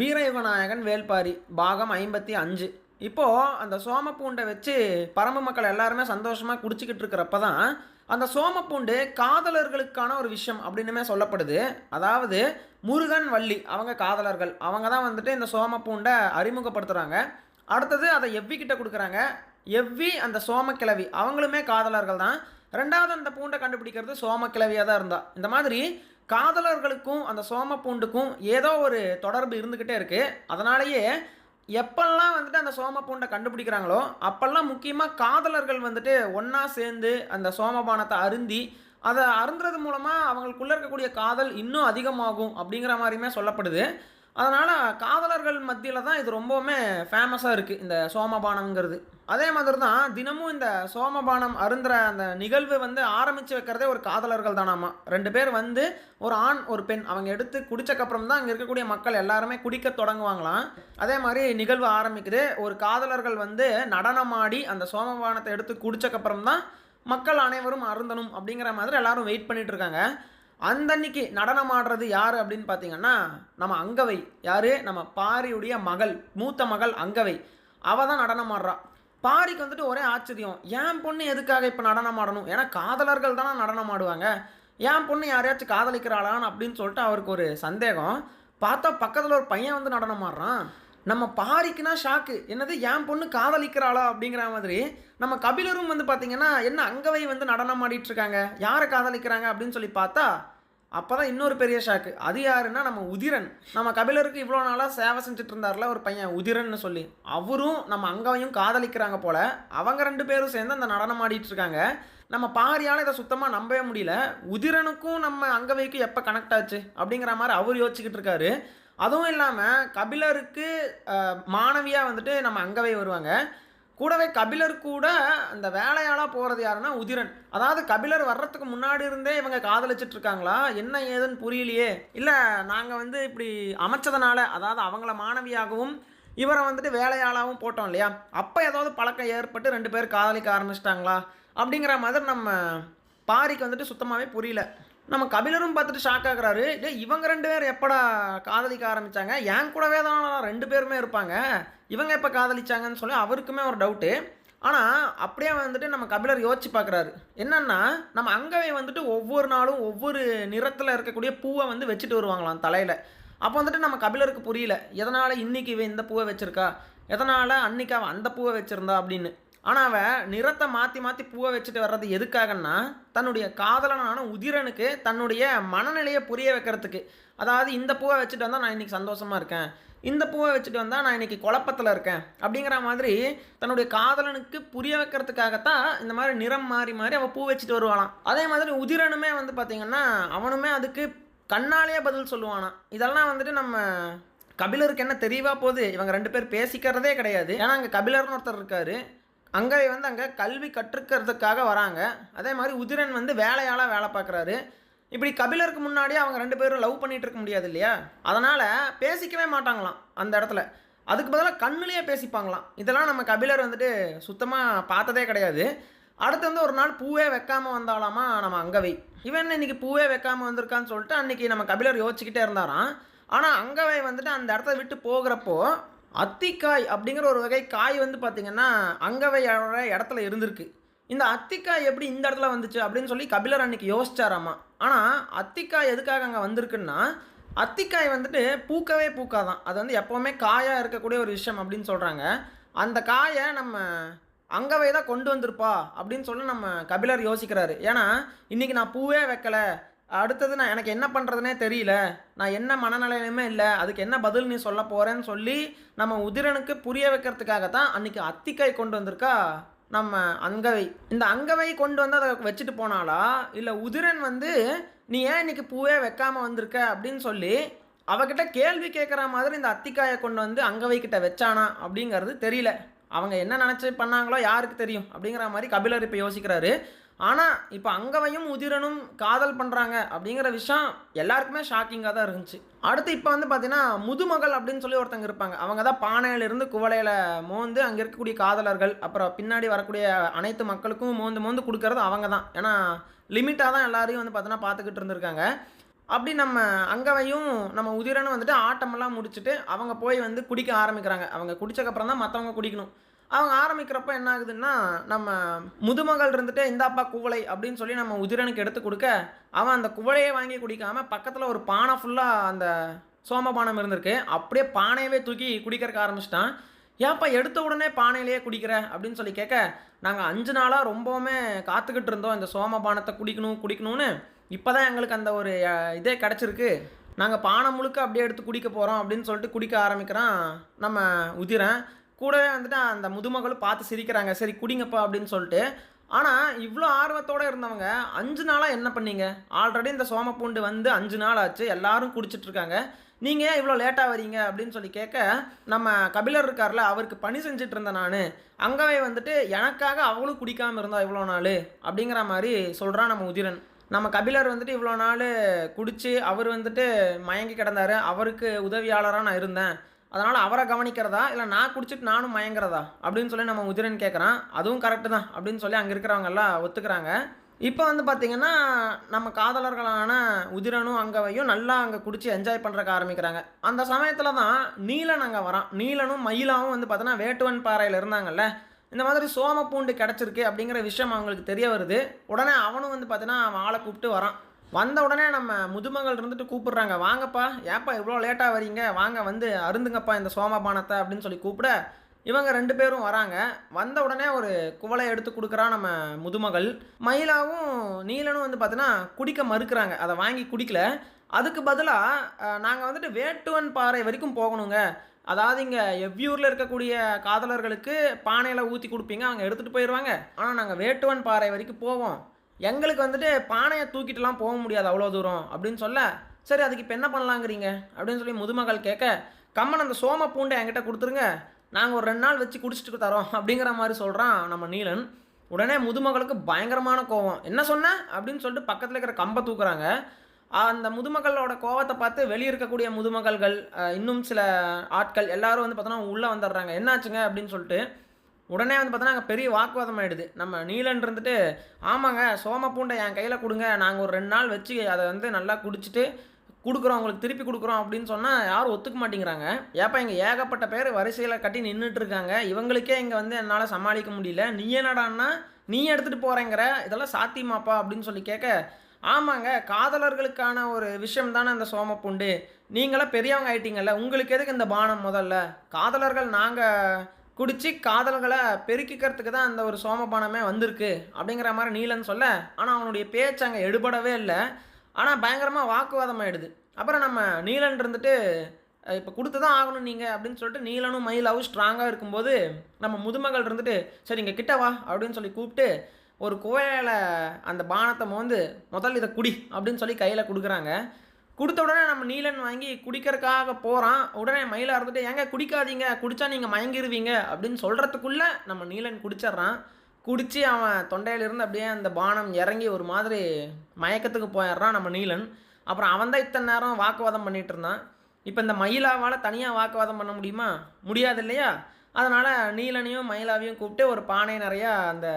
வீரயுகநாயகன் வேல்பாரி பாகம் ஐம்பத்தி அஞ்சு. இப்போது அந்த சோமப்பூண்டை வச்சு பரம மக்கள் எல்லாருமே சந்தோஷமாக குடிச்சிக்கிட்டு இருக்கிறப்ப தான் அந்த சோமப்பூண்டு காதலர்களுக்கான ஒரு விஷயம் அப்படின்னுமே சொல்லப்படுது. அதாவது முருகன் வள்ளி அவங்க காதலர்கள். அவங்க தான் வந்துட்டு இந்த சோமப்பூண்டை அறிமுகப்படுத்துகிறாங்க அடுத்தது அதை எவ்விக்கிட்ட கொடுக்குறாங்க? எவ்வி அந்த சோமக்கிழவி அவங்களுமே காதலர்கள் தான். ரெண்டாவது அந்த பூண்டை கண்டுபிடிக்கிறது சோமக்கிழவியாக தான் இருந்தா. இந்த மாதிரி காதலர்களுக்கும் அந்த சோம பூண்டுக்கும் ஏதோ ஒரு தொடர்பு இருந்துக்கிட்டே இருக்குது அதனாலேயே எப்பெல்லாம் வந்துட்டு அந்த சோம பூண்டை கண்டுபிடிக்கிறாங்களோ அப்பெல்லாம் முக்கியமாக காதலர்கள் வந்துட்டு ஒன்றா சேர்ந்து அந்த சோமபானத்தை அருந்தி அதை அருந்துறது மூலமாக அவங்களுக்குள்ளே இருக்கக்கூடிய காதல் இன்னும் அதிகமாகும் அப்படிங்கிற மாதிரியுமே சொல்லப்படுது. அதனால் காதலர்கள் மத்தியில் தான் இது ரொம்பவுமே ஃபேமஸாக இருக்குது இந்த சோமபானங்கிறது அதே மாதிரி தான் தினமும் இந்த சோமபானம் அருந்துற அந்த நிகழ்வு வந்து ஆரம்பித்து வைக்கிறதே ஒரு காதலர்கள் தானாமா ரெண்டு பேர் வந்து ஒரு ஆண் ஒரு பெண் அவங்க எடுத்து குடித்தக்கப்புறம் தான் அங்கே இருக்கக்கூடிய மக்கள் எல்லாருமே குடிக்க தொடங்குவாங்களாம். அதே மாதிரி நிகழ்வு ஆரம்பிக்குது. ஒரு காதலர்கள் வந்து நடனமாடி அந்த சோமபானத்தை எடுத்து குடித்தக்கப்புறம் தான் மக்கள் அனைவரும் அருந்தணும் அப்படிங்கிற மாதிரி எல்லாரும் வெயிட் பண்ணிட்டு இருக்காங்க. அந்தன்னைக்கு நடனம் ஆடுறது யார் அப்படின்னு பார்த்தீங்கன்னா நம்ம அங்கவை. யார்? நம்ம பாரியுடைய மகள் மூத்த மகள் அங்கவை. அவள் தான் நடனம் ஆடுறா. பாரிக்கு வந்துட்டு ஒரே ஆச்சரியம் என் பொண்ணு எதுக்காக இப்போ நடனம் ஆடணும்? ஏன்னா காதலர்கள் தானே நடனம் ஆடுவாங்க. என் பொண்ணு யாரையாச்சும் காதலிக்கிறாளான்னு அப்படின்னு சொல்லிட்டு அவருக்கு ஒரு சந்தேகம். பார்த்தா பக்கத்தில் ஒரு பையன் வந்து நடனம் ஆடுறான். நம்ம பாரிக்குனா ஷாக்கு என்னது என் பொண்ணு காதலிக்கிறாளா அப்படிங்கிற மாதிரி நம்ம கபிலரும் வந்து பார்த்தீங்கன்னா என்ன அங்கவை வந்து நடனம் ஆடிட்டு இருக்காங்க? யாரை காதலிக்கிறாங்க? அப்படின்னு சொல்லி பார்த்தா அப்போ தான் இன்னொரு பெரிய ஷாக்கு அது யாருன்னா நம்ம உதிரன். நம்ம கபிலருக்கு இவ்வளோ நாளாக சேவை செஞ்சுட்டு இருந்தார்ல ஒரு பையன் உதிரன்னு சொல்லி. அவரும் நம்ம அங்கவையும் காதலிக்கிறாங்க போல அவங்க ரெண்டு பேரும் சேர்ந்து அந்த நடனம் ஆடிட்டு இருக்காங்க. நம்ம பாரியால் இதை சுத்தமாக நம்பவே முடியல. உதிரனுக்கும் நம்ம அங்கவைக்கும் எப்போ கனெக்ட் ஆச்சு? அப்படிங்கிற மாதிரி அவர் யோசிச்சுக்கிட்டு இருக்காரு. அதுவும் இல்லாமல் கபிலருக்கு மாணவியாக வந்துட்டு நம்ம அங்கவை வருவாங்க. கூடவே கபிலர் கூட அந்த வேலையாளாக போகிறது யாருன்னா உதிரன். அதாவது கபிலர் வர்றதுக்கு முன்னாடி இருந்தே இவங்க காதலிச்சிட்டு இருக்காங்களா? என்ன ஏதுன்னு புரியலையே. இல்லை நாங்கள் வந்து இப்படி அமைச்சதுனால அதாவது அவங்கள மாணவியாகவும் இவரை வந்துட்டு வேலையாளாகவும் போட்டோம் இல்லையா? அப்போ ஏதாவது பழக்கம் ஏற்பட்டு ரெண்டு பேர் காதலிக்க ஆரம்பிச்சிட்டாங்களா? அப்படிங்கிற மாதிரி நம்ம பாரிக்கு வந்துட்டு சுத்தமாகவே புரியல. நம்ம கபிலரும் பார்த்துட்டு ஷாக் ஆகுறாரு. டே இவங்க ரெண்டு பேர் எப்படா காதலிக்க ஆரம்பித்தாங்க என் கூடவே தான் ரெண்டு பேருமே இருப்பாங்க. இவங்க எப்போ காதலிச்சாங்கன்னு சொல்லி அவருக்குமே ஒரு டவுட்டு ஆனால் அப்படியே வந்துட்டு நம்ம கபிலர் யோசிச்சு பார்க்குறாரு. என்னென்னா நம்ம அங்கவே வந்துட்டு ஒவ்வொரு நாளும் ஒவ்வொரு நிறத்தில் இருக்கக்கூடிய பூவை வந்து வச்சுட்டு வருவாங்களாம் தலையில். அப்போ வந்துட்டு நம்ம கபிலருக்கு புரியல. எதனால் இன்றைக்கி இவன் இந்த பூவை வச்சுருக்கா? எதனால் அன்னைக்கு அவன் அந்த பூவை வச்சுருந்தா அப்படின்னு. ஆனால் அவன் நிறத்தை மாற்றி மாற்றி பூவை வச்சுட்டு வர்றது எதுக்காகன்னா தன்னுடைய காதலனான உதிரனுக்கு தன்னுடைய மனநிலையை புரிய வைக்கிறதுக்கு. அதாவது இந்த பூவை வச்சுட்டு வந்தால் நான் இன்றைக்கி சந்தோஷமாக இருக்கேன். இந்த பூவை வச்சுட்டு வந்தால் நான் இன்றைக்கி குழப்பத்தில் இருக்கேன். அப்படிங்கிற மாதிரி தன்னுடைய காதலனுக்கு புரிய வைக்கிறதுக்காகத்தான் இந்த மாதிரி நிறம் மாறி மாறி அவள் பூ வச்சுட்டு வருவாளாம். அதே மாதிரி உதிரனுமே வந்து பார்த்திங்கன்னா அவனுமே அதுக்கு கண்ணாலேயே பதில் சொல்லுவானா இதெல்லாம் வந்துட்டு நம்ம கபிலருக்கு என்ன தெரியவா போகுது? இவங்க ரெண்டு பேர் பேசிக்கிறதே கிடையாது. ஏன்னா அங்கே கபிலர்னு ஒருத்தர் இருக்காரு. அங்கே வந்து அங்கே கல்வி கற்றுக்கிறதுக்காக வராங்க. அதே மாதிரி உதிரன் வந்து வேலையால் வேலை பார்க்குறாரு. இப்படி கபிலருக்கு முன்னாடியே அவங்க ரெண்டு பேரும் லவ் பண்ணிகிட்டு இருக்க முடியாது இல்லையா? அதனால் பேசிக்கவே மாட்டாங்களாம் அந்த இடத்துல. அதுக்கு பதிலாக கண்ணுலேயே பேசிப்பாங்களாம். இதெல்லாம் நம்ம கபிலர் வந்துட்டு சுத்தமாக பார்த்ததே கிடையாது. அடுத்து வந்து ஒரு நாள் பூவே வைக்காமல் வந்தாலாமா? நம்ம அங்கவை இவன் என்ன இன்னைக்கு பூவே வைக்காமல் வந்திருக்கான்னு சொல்லிட்டு அன்றைக்கி நம்ம கபிலர் யோசிச்சுக்கிட்டே இருந்தாராம். ஆனால் அங்கவை வந்துட்டு அந்த இடத்த விட்டு போகிறப்போ அத்திக்காய் அப்படிங்கிற ஒரு வகை காய் வந்து பார்த்திங்கன்னா அங்கவையோட இடத்துல இருந்திருக்கு. இந்த அத்திக்காய் எப்படி இந்த இடத்துல வந்துச்சு அப்படின்னு சொல்லி கபிலர் அன்னைக்கு யோசிச்சாராமா? ஆனால் அத்திக்காய் எதுக்காக அங்கே வந்திருக்குன்னா அத்திக்காய் வந்துட்டு பூக்கவே பூக்காதான். அது வந்து எப்போவுமே காயாக இருக்கக்கூடிய ஒரு விஷயம் அப்படின்னு சொல்கிறாங்க அந்த காயை நம்ம அங்கவே தான் கொண்டு வந்திருப்பா அப்படின்னு சொல்லி நம்ம கபிலர் யோசிக்கிறாரு. ஏன்னா இன்றைக்கி நான் பூவே வைக்கலை. அடுத்தது நான் எனக்கு என்ன பண்ணுறதுனே தெரியல. நான் என்ன மனநிலையிலுமே இல்லை. அதுக்கு என்ன பதில் நீ சொல்ல போகிறேன்னு சொல்லி நம்ம உதிரனுக்கு புரிய வைக்கிறதுக்காக தான் அன்றைக்கி அத்திக்காய் கொண்டு வந்திருக்கா நம்ம அங்கவை. இந்த அங்கவை கொண்டு வந்து அதை வச்சுட்டு போனாலா இல்லை உதிரன் வந்து நீ ஏன் இன்னைக்கு பூவே வைக்காமல் வந்திருக்க அப்படின்னு சொல்லி அவகிட்ட கேள்வி கேட்குற மாதிரி இந்த அத்திக்காயை கொண்டு வந்து அங்கவை கிட்ட வச்சானா அப்படிங்கிறது தெரியல. அவங்க என்ன நினச்சி பண்ணாங்களோ யாருக்கு தெரியும் அப்படிங்கிற மாதிரி கபிலர் இப்போ யோசிக்கிறாரு. ஆனால் இப்போ அங்கவையும் உதிரனும் காதல் பண்ணுறாங்க அப்படிங்கிற விஷயம் எல்லாருக்குமே ஷாக்கிங்காக தான் இருந்துச்சு. அடுத்து இப்போ வந்து பார்த்தீங்கன்னா முதுமகள் அப்படின்னு சொல்லி ஒருத்தங்க இருப்பாங்க. அவங்க தான் பானையிலிருந்து குவளையில் மோந்து அங்கே இருக்கக்கூடிய காதலர்கள் அப்புறம் பின்னாடி வரக்கூடிய அனைத்து மக்களுக்கும் மோந்து மோந்து கொடுக்கறது அவங்க தான் ஏன்னா லிமிட்டாக தான் எல்லாரையும் வந்து பார்த்தீங்கன்னா பார்த்துக்கிட்டு இருந்திருக்காங்க. அப்படி நம்ம அங்கவையும் நம்ம உதிரனும் வந்துட்டு ஆட்டமெல்லாம் முடிச்சுட்டு அவங்க போய் வந்து குடிக்க ஆரம்பிக்கிறாங்க. அவங்க குடிச்சக்கப்புறம் தான் மற்றவங்க குடிக்கணும். அவங்க ஆரம்பிக்கிறப்ப என்ன ஆகுதுன்னா நம்ம முதுமகள் இருந்துட்டு இந்தாப்பா குவளை அப்படின்னு சொல்லி நம்ம உதிரனுக்கு எடுத்து கொடுக்க அவன் அந்த குவளையை வாங்கி குடிக்காமல் பக்கத்தில் ஒரு பானை ஃபுல்லாக அந்த சோமபானம் இருந்திருக்கு. அப்படியே பானையவே தூக்கி குடிக்கிறக்க ஆரம்பிச்சிட்டான். ஏன்ப்பா எடுத்த உடனே பானையிலேயே குடிக்கிற? அப்படின்னு சொல்லி கேட்க நாங்கள் அஞ்சு நாளாக ரொம்பவுமே காத்துக்கிட்டு இருந்தோம். இந்த சோமபானத்தை குடிக்கணும் குடிக்கணும்னு. இப்போ தான் எங்களுக்கு அந்த ஒரு இதே கிடச்சிருக்கு. நாங்கள் பானை முழுக்க அப்படியே எடுத்து குடிக்க போகிறோம் அப்படின்னு சொல்லிட்டு குடிக்க ஆரம்பிக்கிறான் நம்ம உதிரன். கூடவே வந்துட்டு அந்த முதுமகளும் பார்த்து சிரிக்கிறாங்க. சரி குடிங்கப்பா அப்படின்னு சொல்லிட்டு. ஆனால் இவ்வளோ ஆர்வத்தோடு இருந்தவங்க அஞ்சு நாளாக என்ன பண்ணீங்க? ஆல்ரெடி இந்த சோமப்பூண்டு வந்து அஞ்சு நாள் ஆச்சு. எல்லாரும் குடிச்சிட்டு இருக்காங்க. நீங்கள் ஏன் இவ்வளோ லேட்டாக வரீங்க? அப்படின்னு சொல்லி கேட்க நம்ம கபிலர் இருக்கார்ல அவருக்கு பணி செஞ்சுட்டு இருந்தேன் நான். அங்கவே வந்துட்டு எனக்காக அவளும் குடிக்காமல் இருந்தா இவ்வளோ நாள்? அப்படிங்கிற மாதிரி சொல்கிறான் நம்ம உதிரன். நம்ம கபிலர் வந்துட்டு இவ்வளோ நாள் குடித்து அவர் வந்துட்டு மயங்கி கிடந்தார். அவருக்கு உதவியாளராக நான் இருந்தேன். அதனால் அவரை கவனிக்கிறதா? இல்லை நான் குடிச்சிட்டு நானும் மயங்கிறதா? அப்படின்னு சொல்லி நம்ம உதிரன் கேட்குறான் அதுவும் கரெக்டு தான் அப்படின்னு சொல்லி அங்கே இருக்கிறவங்க எல்லாம் ஒத்துக்கிறாங்க. இப்போ வந்து பார்த்திங்கன்னா நம்ம காதலர்களான உதிரனும் அங்கவையும் நல்லா அங்கே குடித்து என்ஜாய் பண்ணுறக்க ஆரம்பிக்கிறாங்க. அந்த சமயத்தில் தான் நீலன் அங்கே வரான். நீலனும் மயிலாவும் வந்து பார்த்தோன்னா வேட்டுவன் பாறையில் இருந்தாங்கல்ல? இந்த மாதிரி சோம பூண்டு கிடச்சிருக்கு அப்படிங்கிற விஷயம் அவங்களுக்கு தெரிய வருது. உடனே அவனும் வந்து பார்த்தீங்கன்னா அவன் ஆளை கூப்பிட்டு வரான். வந்த உடனே நம்ம முதுமகள் இருந்துட்டு கூப்பிடுறாங்க. வாங்கப்பா ஏப்பா இவ்வளோ லேட்டாக வரீங்க? வாங்க வந்து அருந்துங்கப்பா இந்த சோமபானத்தை அப்படின்னு சொல்லி கூப்பிட இவங்க ரெண்டு பேரும் வராங்க. வந்த உடனே ஒரு குவளை எடுத்து கொடுக்குறா நம்ம முதுமகள். மயிலாவும் நீலனும் வந்து பார்த்தீங்கன்னா குடிக்க மறுக்கிறாங்க. அதை வாங்கி குடிக்கல. அதுக்கு பதிலாக நாங்கள் வந்துட்டு வேட்டுவன் பாறை வரைக்கும் போகணுங்க. அதாவது இங்கே எவ்வியூரில் இருக்கக்கூடிய காதலர்களுக்கு பானையில் ஊற்றி கொடுப்பீங்க. அவங்க எடுத்துகிட்டு போயிடுவாங்க ஆனால் நாங்கள் வேட்டுவன் பாறை வரைக்கும் போவோம். எங்களுக்கு வந்துட்டு பானையை தூக்கிட்டுலாம் போக முடியாது அவ்வளோ தூரம் அப்படின்னு சொல்ல சரி அதுக்கு இப்போ என்ன பண்ணலாங்கிறீங்க? அப்படின்னு சொல்லி முதுமகள் கேட்க கம்மன் அந்த சோம பூண்டை என்கிட்ட கொடுத்துருங்க. நாங்கள் ஒரு ரெண்டு நாள் வச்சு குடிச்சிட்டு தரோம். அப்படிங்கிற மாதிரி சொல்கிறான் நம்ம நீலன். உடனே முதுமகளுக்கு பயங்கரமான கோவம். என்ன சொன்ன? அப்படின்னு சொல்லிட்டு பக்கத்தில் இருக்கிற கம்பை தூக்குறாங்க. அந்த முதுமகளோட கோவத்தை பார்த்து வெளியே இருக்கக்கூடிய முதுமகள்கள் இன்னும் சில ஆட்கள் எல்லாரும் வந்து பார்த்தோன்னா உள்ளே வந்துடுறாங்க. என்னாச்சுங்க? அப்படின்னு சொல்லிட்டு உடனே வந்து பார்த்தோன்னா அங்கே பெரிய வாக்குவாதம் ஆகிடுது நம்ம நீலன் இருந்துட்டு ஆமாங்க சோம பூண்டை என் கையில் கொடுங்க. நாங்கள் ஒரு ரெண்டு நாள் வச்சு அதை வந்து நல்லா குடிச்சிட்டு கொடுக்குறோம். உங்களுக்கு திருப்பி கொடுக்குறோம். அப்படின்னு சொன்னால் யாரும் ஒத்துக்க மாட்டேங்கிறாங்க. ஏப்பா இங்கே ஏகப்பட்ட பேர் வரிசையில் கட்டி நின்றுட்டு இருக்காங்க. இவங்களுக்கே இங்கே வந்து என்னால் சமாளிக்க முடியல. நீ என்னடான்னா நீ எடுத்துகிட்டு போகிறேங்கிற இதெல்லாம் சாத்தியமாப்பா. அப்படின்னு சொல்லி கேட்க ஆமாங்க காதலர்களுக்கான ஒரு விஷயம் தானே இந்த சோமப்புண்டு நீங்களாம் பெரியவங்க ஆயிட்டீங்கல்ல. உங்களுக்கு எதுக்கு இந்த பானம் முதல்ல? காதலர்கள் நாங்கள் குடிச்சு காதல்களை பெருக்கிக்கிறதுக்கு தான் அந்த ஒரு சோமபானமே வந்திருக்கு அப்படிங்கிற மாதிரி நீலன் சொல்ல ஆனால் அவனுடைய பேச்சு அங்கே எடுபடவே இல்லை. ஆனால் பயங்கரமாக வாக்குவாதம் ஆயிடுது. அப்புறம் நம்ம நீலன் இருந்துட்டு இப்போ கொடுத்து தான் ஆகணும் நீங்கள் அப்படின்னு சொல்லிட்டு நீலனும் மயிலாவும் ஸ்ட்ராங்காக இருக்கும்போது நம்ம முதுமகள் இருந்துட்டு சரி இங்கே கிட்ட வா அப்படின்னு சொல்லி கூப்பிட்டு ஒரு குவையில் அந்த பானத்தை மோந்து முதல் இதை குடி அப்படின்னு சொல்லி கையில் கொடுக்குறாங்க. கொடுத்த உடனே நம்ம நீலன் வாங்கி குடிக்கிறதுக்காக போகிறான் உடனே மயிலாக இருந்துட்டு ஏங்க குடிக்காதீங்க. குடித்தா நீங்கள் மயங்கிடுவீங்க அப்படின்னு சொல்கிறதுக்குள்ளே நம்ம நீலன் குடிச்சிட்றான். குடித்து அவன் தொண்டையிலிருந்து அப்படியே அந்த பானம் இறங்கி ஒரு மாதிரி மயக்கத்துக்கு போயிடுறான் நம்ம நீலன். அப்புறம் அவன் தான் இத்தனை நேரம் வாக்குவாதம் பண்ணிகிட்டு இருந்தான். இப்போ இந்த மயிலாவால் தனியாக வாக்குவாதம் பண்ண முடியுமா? முடியாது இல்லையா? அதனால் நீலனையும் மயிலாவையும் கூப்பிட்டு ஒரு பானை நிறையா அந்த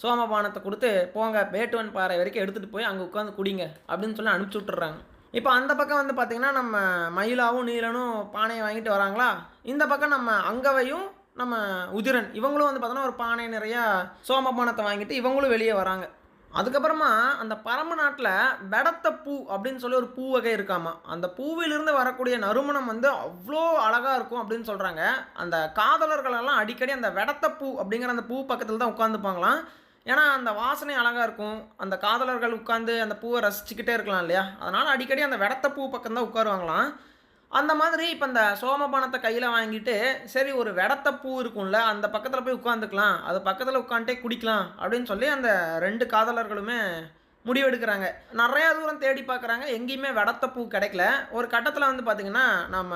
சோமபானத்தை கொடுத்து போங்க பேட்டுவன் பாறை வரைக்கும் எடுத்துகிட்டு போய் அங்கே உட்காந்து குடிங்க. அப்படின்னு சொல்லி அனுப்பிச்சி விட்டுறாங்க. இப்போ அந்த பக்கம் வந்து பார்த்திங்கன்னா நம்ம மயிலாவும் நீலனும் பானையை வாங்கிட்டு வராங்களா? இந்த பக்கம் நம்ம அங்கவையும் நம்ம உதிரன் இவங்களும் வந்து பார்த்தோன்னா ஒரு பானை நிறையா சோமபானத்தை வாங்கிட்டு இவங்களும் வெளியே வராங்க. அதுக்கப்புறமா அந்த பரம நாட்டில் பெடத்த பூ அப்படின்னு சொல்லி ஒரு பூ வகை இருக்காமா? அந்த பூவிலிருந்து வரக்கூடிய நறுமணம் வந்து அவ்வளோ அழகாக இருக்கும் அப்படின்னு சொல்கிறாங்க அந்த காதலர்களெல்லாம் அடிக்கடி அந்த வெடத்த பூ அப்படிங்கிற அந்த பூ பக்கத்தில் தான் உட்காந்துப்பாங்களாம் ஏன்னா அந்த வாசனை அழகாக இருக்கும். அந்த காதலர்கள் உட்காந்து அந்த பூவை ரசிச்சுக்கிட்டே இருக்கலாம் இல்லையா? அதனால் அடிக்கடி அந்த வெடத்த பூ பக்கம் தான் உட்காருவாங்களாம். அந்த மாதிரி இப்போ இந்த சோமபானத்தை கையில் வாங்கிட்டு சரி ஒரு வெடத்த பூ இருக்கும்ல அந்த பக்கத்தில் போய் உட்காந்துக்கலாம் அது பக்கத்தில் உட்காந்துட்டே குடிக்கலாம் அப்படின்னு சொல்லி அந்த ரெண்டு காதலர்களுமே முடிவெடுக்கிறாங்க. நிறையா தூரம் தேடி பார்க்குறாங்க. எங்கேயுமே வெடத்த பூ கிடைக்கல. ஒரு கட்டத்தில் வந்து பார்த்திங்கன்னா நம்ம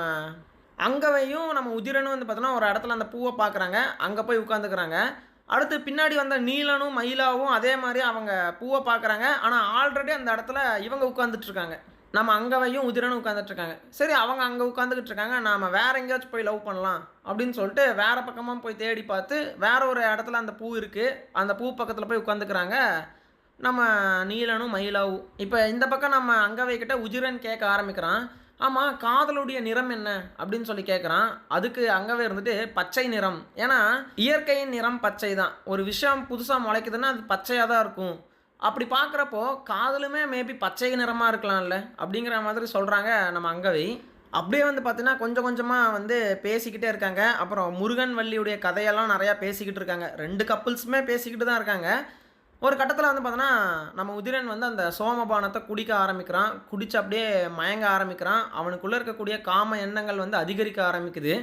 அங்கவையும் நம்ம உதிரனும் வந்து பார்த்தோன்னா ஒரு இடத்துல அந்த பூவை பார்க்குறாங்க. அங்கே போய் உட்காந்துக்கிறாங்க அடுத்து பின்னாடி வந்த நீலனும் மயிலாவும் அதே மாதிரி அவங்க பூவை பார்க்குறாங்க. ஆனால் ஆல்ரெடி அந்த இடத்துல இவங்க உட்காந்துட்ருக்காங்க நம்ம அங்கவையும் உதிரனும் உட்காந்துட்ருக்காங்க சரி அவங்க அங்கே உட்காந்துக்கிட்டு இருக்காங்க. நாம வேற எங்கேயாச்சும் போய் லவ் பண்ணலாம் அப்படின்னு சொல்லிட்டு வேறு பக்கமாக போய் தேடி பார்த்து வேற ஒரு இடத்துல அந்த பூ இருக்குது அந்த பூ பக்கத்தில் போய் உட்காந்துக்கிறாங்க நம்ம நீலனும் மயிலாவும். இப்போ இந்த பக்கம் நம்ம அங்கவை கிட்ட உஜிரன் கேட்க ஆரம்பிக்கிறான். ஆமாம் காதலுடைய நிறம் என்ன அப்படின்னு சொல்லி கேட்குறான் அதுக்கு அங்கவே இருந்துட்டு பச்சை நிறம். ஏன்னா இயற்கையின் நிறம் பச்சை தான் ஒரு விஷயம் புதுசாக முளைக்குதுன்னா அது பச்சையாக தான் இருக்கும். அப்படி பார்க்குறப்போ காதலுமே மேபி பச்சை நிறமாக இருக்கலாம்ல அப்படிங்கிற மாதிரி சொல்கிறாங்க நம்ம அங்கவை. அப்படியே வந்து பார்த்தீங்கன்னா கொஞ்சம் கொஞ்சமாக வந்து பேசிக்கிட்டே இருக்காங்க. அப்புறம் முருகன் வள்ளியுடைய கதையெல்லாம் நிறையா பேசிக்கிட்டு இருக்காங்க. ரெண்டு கப்புள்ஸுமே பேசிக்கிட்டு தான் இருக்காங்க. ஒரு கட்டத்தில் வந்து பார்த்தோன்னா நம்ம உதிரன் வந்து அந்த சோமபானத்தை குடிக்க ஆரம்பிக்கிறான். குடிச்சு அப்படியே மயங்க ஆரம்பிக்கிறான். அவனுக்குள்ளே இருக்கக்கூடிய காம எண்ணங்கள் வந்து அதிகரிக்க ஆரம்பிக்குது.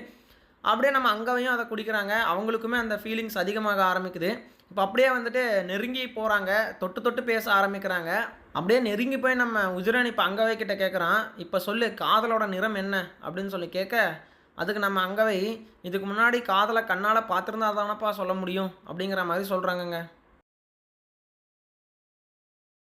அப்படியே நம்ம அங்கவையும் அதை குடிக்கிறாங்க. அவங்களுக்குமே அந்த ஃபீலிங்ஸ் அதிகமாக ஆரம்பிக்குது. இப்போ அப்படியே வந்துட்டு நெருங்கி போகிறாங்க தொட்டு தொட்டு பேச ஆரம்பிக்கிறாங்க. அப்படியே நெருங்கி போய் நம்ம உதிரன் இப்போ அங்கவை கிட்ட கேட்குறான் இப்போ சொல்லு காதலோட நிறம் என்ன? அப்படின்னு சொல்லி கேட்க அதுக்கு நம்ம அங்கவை இதுக்கு முன்னாடி காதலை கண்ணால் பார்த்துருந்தா தானப்பா சொல்ல முடியும்? அப்படிங்கிற மாதிரி சொல்கிறாங்கங்க